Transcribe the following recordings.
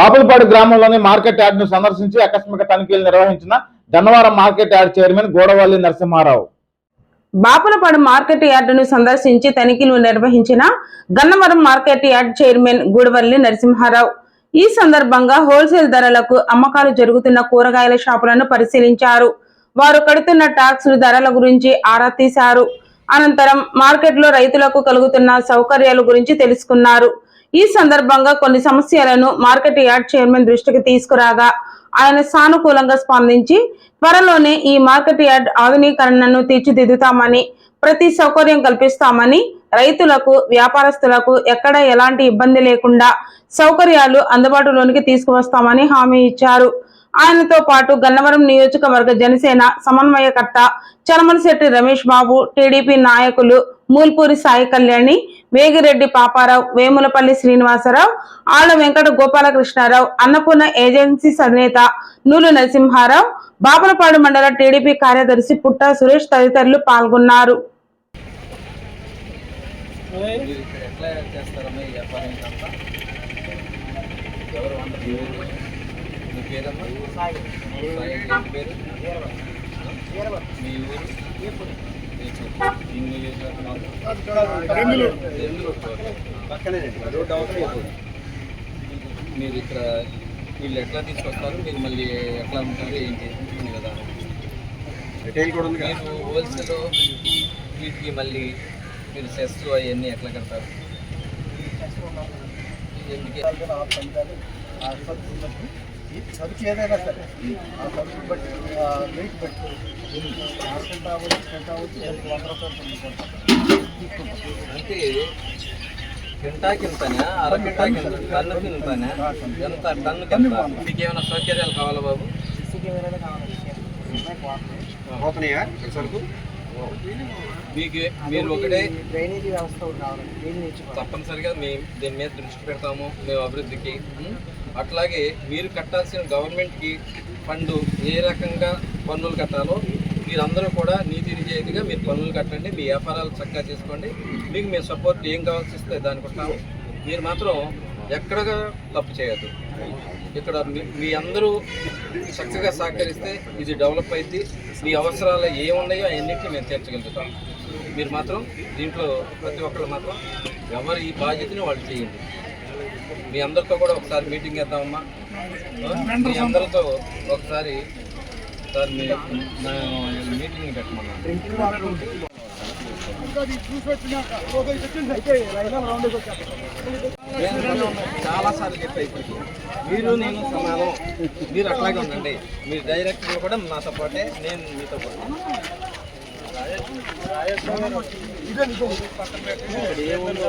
బాపులపాడు గ్రామంలోని మార్కెట్ యార్డ్ను సందర్శించి ఆకస్మిక తనిఖీలు నిర్వహించిన Gannavaram market yard chairman Godavalli Narasimha Rao. Bapulapadu market యార్డును సందర్శించి తనిఖీలు నిర్వహించిన Gannavaram market yard chairman Gudavalli Narasimha Rao. ఈ సందర్భంగా హోల్సేల్ ధరలకు అమ్మకాలు జరుగుతున్న కూరగాయల షాపులను పరిశీలించారు. వారు కడుతున్న ట్యాక్సులు ధరల గురించి ఆరా తీశారు. అనంతరం మార్కెట్లో రైతులకు కలుగుతున్న సౌకర్యాల గురించి తెలుసుకున్నారు. ఈ సందర్భంగా కొన్ని సమస్యలను మార్కెట్ యార్డ్ చైర్మన్ దృష్టికి తీసుకురాగా ఆయన సానుకూలంగా స్పందించి త్వరలోనే ఈ మార్కెట్ యార్డ్ ఆధునీకరణను తీర్చిదిద్దుతామని ప్రతి సౌకర్యం కల్పిస్తామని రైతులకు వ్యాపారస్తులకు ఎక్కడ ఎలాంటి ఇబ్బంది లేకుండా సౌకర్యాలు అందుబాటులోనికి తీసుకువస్తామని హామీ ఇచ్చారు. ఆయనతో పాటు గన్నవరం నియోజకవర్గ జనసేన సమన్వయకర్త చలమలశెట్టి రమేష్ బాబు టీడీపీ నాయకులు మూల్పూరి సాయి కళ్యాణి వేగిరెడ్డి పాపారావు వేములపల్లి శ్రీనివాసరావు ఆళ్ళ వెంకట గోపాలకృష్ణారావు అన్నపూర్ణ ఏజెన్సీస్ అధినేత నూలు నరసింహారావు బాపలపాడు మండల టీడీపీ కార్యదర్శి పుట్ట సురేష్ తదితరులు పాల్గొన్నారు. మీ ఊరు? రోడ్ మీరు ఇక్కడ వీళ్ళు ఎట్లా తీసుకొస్తారు? మీరు మళ్ళీ ఎట్లా కదా. రిటైల్ కూడా ఉంది కదా. మీరు హోల్సేల్ వీటికి మళ్ళీ మీరు సెస్ అవన్నీ ఎట్లా కడతారు? ఎందుకే? సరుకు ఏదైనా సరే ఆ బట్టి వెయిట్ బట్టి మార్కెట్ అవ్వచ్చు అవ్వచ్చు దానికి వంద రూపాయలు అంటే అర ఎంత మీకు ఏమైనా సౌకర్యాలు కావాలా బాబు? పోతున్నాయా? మీకు మీరు ఒకటే డ్రైనేజీ వ్యవస్థ తప్పనిసరిగా మేము దీని మీద దృష్టి పెడతాము మేము అభివృద్ధికి? అట్లాగే మీరు కట్టాల్సిన గవర్నమెంట్కి ఫండ్ ఏ రకంగా పన్నులు కట్టాలో మీరందరూ కూడా నీతి నిజాయితీగా మీరు పన్నులు కట్టండి మీ వ్యాపారాలు చక్కగా చేసుకోండి. మీకు మీ సపోర్ట్ ఏం కావాల్సి వస్తే దానికి మీరు మాత్రం ఎక్కడగా తప్పు చేయొద్దు. ఇక్కడ మీ- మీ అందరూ చక్కగా సహకరిస్తే ఇది డెవలప్ అయింది మీ అవసరాలు ఏమున్నాయో అవన్నింటినీ మేము తీర్చగలుగుతాం. మీరు మాత్రం దీంట్లో ప్రతి ఒక్కరు మాత్రం ఎవరి ఈ బాధ్యతని వాళ్ళు చేయండి. మీ అందరితో కూడా ఒకసారి మీటింగ్ చేద్దామమ్మా. మీ అందరితో ఒకసారి సార్ మీ మీటింగ్ పెట్టమన్నా. చాలా సార్లు చెప్పాయి ఇప్పటికి. మీరు నేను సమానం. మీరు అట్లాగే ఉండండి. మీరు డైరెక్టర్ కూడా నాతో పాటే నేను మీతో పాటు. ఇక్కడ ఏముందో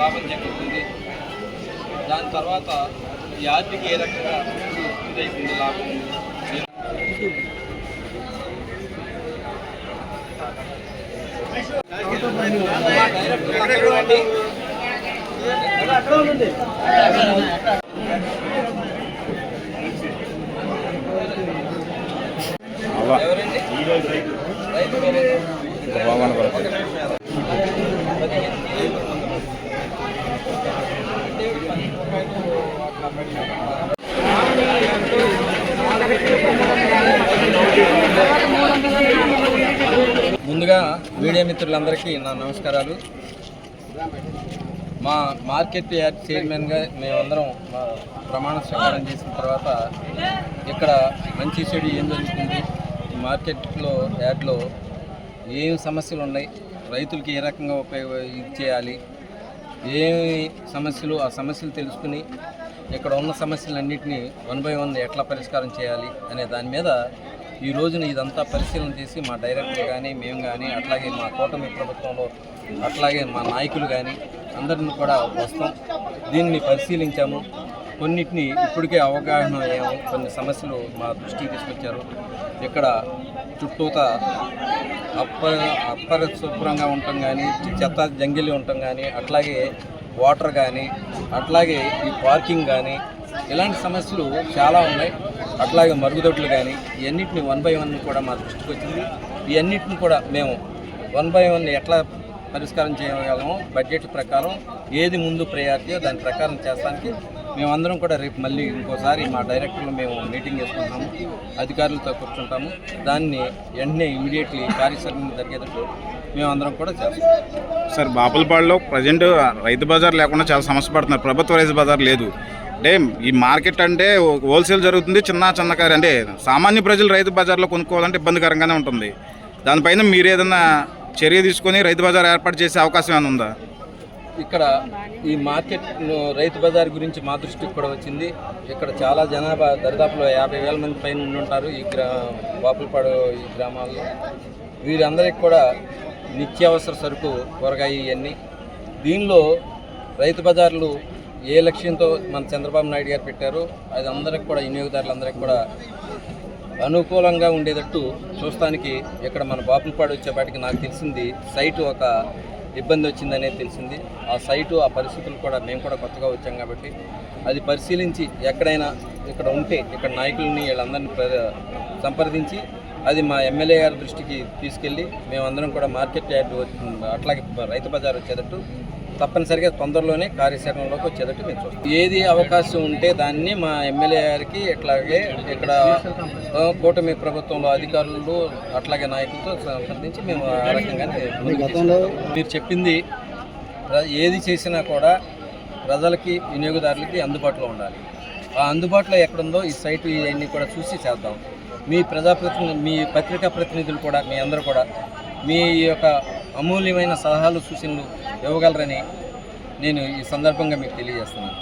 లాభం చేకూరుతుంది దాని తర్వాత యార్డ్కి ఏ రకంగా ఇదైతుంది లాభం. ఎవరండి? రైతు. పదిహేను. ముందుగా మీడియా మిత్రులందరికీ నా నమస్కారాలు. మా మార్కెట్ యాడ్ చైర్మన్గా మేమందరం మా ప్రమాణ స్వీకారం చేసిన తర్వాత ఇక్కడ మంచి చెడు ఏం జరుగుతుంది? మార్కెట్లో యాడ్లో ఏం సమస్యలు ఉన్నాయి? రైతులకి ఏ రకంగా ఉపయోగ ఇది చేయాలి? ఏమి సమస్యలు? ఆ సమస్యలు తెలుసుకుని ఇక్కడ ఉన్న సమస్యలన్నింటినీ వన్ బై వన్ ఎట్లా పరిష్కారం చేయాలి అనే దాని మీద ఈ రోజున ఇదంతా పరిశీలన చేసి మా డైరెక్టర్ కానీ మేము కానీ అట్లాగే మా కూటమి ప్రభుత్వంలో అట్లాగే మా నాయకులు కానీ అందరిని కూడా వస్తాం. దీన్ని పరిశీలించాము. కొన్నిటిని ఇప్పటికే అవగాహన అయ్యాము. కొన్ని సమస్యలు మా దృష్టికి తీసుకొచ్చారు. ఇక్కడ చుట్టూత అప్ప అపరిశుభ్రంగా ఉండటం కానీ చెత్త జంగిలి ఉండటం కానీ అట్లాగే వాటర్ కానీ అట్లాగే ఈ పార్కింగ్ కానీ ఇలాంటి సమస్యలు చాలా ఉన్నాయి. అట్లాగే మరుగుదొడ్లు కానీ ఇవన్నిటిని వన్ బై వన్ కూడా మా దృష్టికి వచ్చింది. ఇవన్నిటిని కూడా మేము వన్ బై వన్ ఎట్లా పరిష్కారం చేయగలము బడ్జెట్ ప్రకారం ఏది ముందు ప్రయారిటీ దాని ప్రకారం చేస్తానికి మేమందరం కూడా రేపు మళ్ళీ ఇంకోసారి మా డైరెక్టర్లు మేము మీటింగ్ చేసుకుంటాము అధికారులతో కూర్చుంటాము. దాన్ని వెంటనే ఇమీడియట్లీ కార్యాచరణ జరిగేటట్టు మేమందరం కూడా చేస్తాం. సార్ బాపులపాడులో ప్రజెంట్ రైతు బజార్ లేకుండా చాలా సమస్య పడుతున్నారు. ప్రభుత్వ రైతు బజార్ లేదు. అంటే ఈ మార్కెట్ అంటే హోల్సేల్ జరుగుతుంది చిన్న చిన్నకారు అంటే సామాన్య ప్రజలు రైతు బజార్లో కొనుక్కోవాలంటే ఇబ్బందికరంగానే ఉంటుంది. దానిపైన మీరు ఏదైనా చర్య తీసుకొని రైతు బజార్ ఏర్పాటు చేసే అవకాశం ఏమైనా ఉందా? ఇక్కడ ఈ మార్కెట్ రైతు బజార్ గురించి మా దృష్టికి కూడా వచ్చింది. ఇక్కడ చాలా జనాభా దరిదాపులో యాభై వేల మంది పైన ఉండి ఉంటారు ఈ గ్రా బాపులపాడు ఈ గ్రామాల్లో. వీరందరికీ కూడా నిత్యావసర సరుకు కూరగాయ ఇవన్నీ. దీనిలో రైతు బజార్లు ఏ లక్ష్యంతో మన చంద్రబాబు నాయుడు గారు పెట్టారో అది అందరికి కూడా వినియోగదారులందరికీ కూడా అనుకూలంగా ఉండేటట్టు చూస్తానికి ఇక్కడ మన బాపులపాడు వచ్చేపాటికి నాకు తెలిసింది సైటు ఒక ఇబ్బంది వచ్చిందనేది తెలిసింది. ఆ సైటు ఆ పరిస్థితులు కూడా మేము కూడా కొత్తగా వచ్చాం కాబట్టి అది పరిశీలించి ఎక్కడైనా ఇక్కడ ఉంటే ఇక్కడ నాయకులని వీళ్ళందరినీ ప్ర- సంప్రదించి అది మా ఎమ్మెల్యే గారి దృష్టికి తీసుకెళ్ళి మేమందరం కూడా మార్కెట్ యార్డ్ అట్లాగే రైతు బజార్ వచ్చేటట్టు తప్పనిసరిగా తొందరలోనే కార్యాచరణలోకి వచ్చేటట్టు మేము చూస్తాం. ఏది అవకాశం ఉంటే దాన్ని మా ఎమ్మెల్యే గారికి ఇట్లాగే ఇక్కడ కూటమి ప్రభుత్వంలో అధికారులు అట్లాగే నాయకులతో సంప్రదించి మేము ఆ రకంగానే తీసుకెళ్తాం. మీరు చెప్పింది ఏది చేసినా కూడా ప్రజలకి వినియోగదారులకి అందుబాటులో ఉండాలి. ఆ అందుబాటులో ఎక్కడుందో ఈ సైటు ఇవన్నీ కూడా చూసి చేద్దాం. మీ ప్రజాప్రతిని మీ పత్రికా ప్రతినిధులు కూడా మీ అందరూ కూడా మీ యొక్క అమూల్యమైన సలహాలు సూచనలు ఇవ్వగలరని నేను ఈ సందర్భంగా మీకు తెలియజేస్తున్నాను.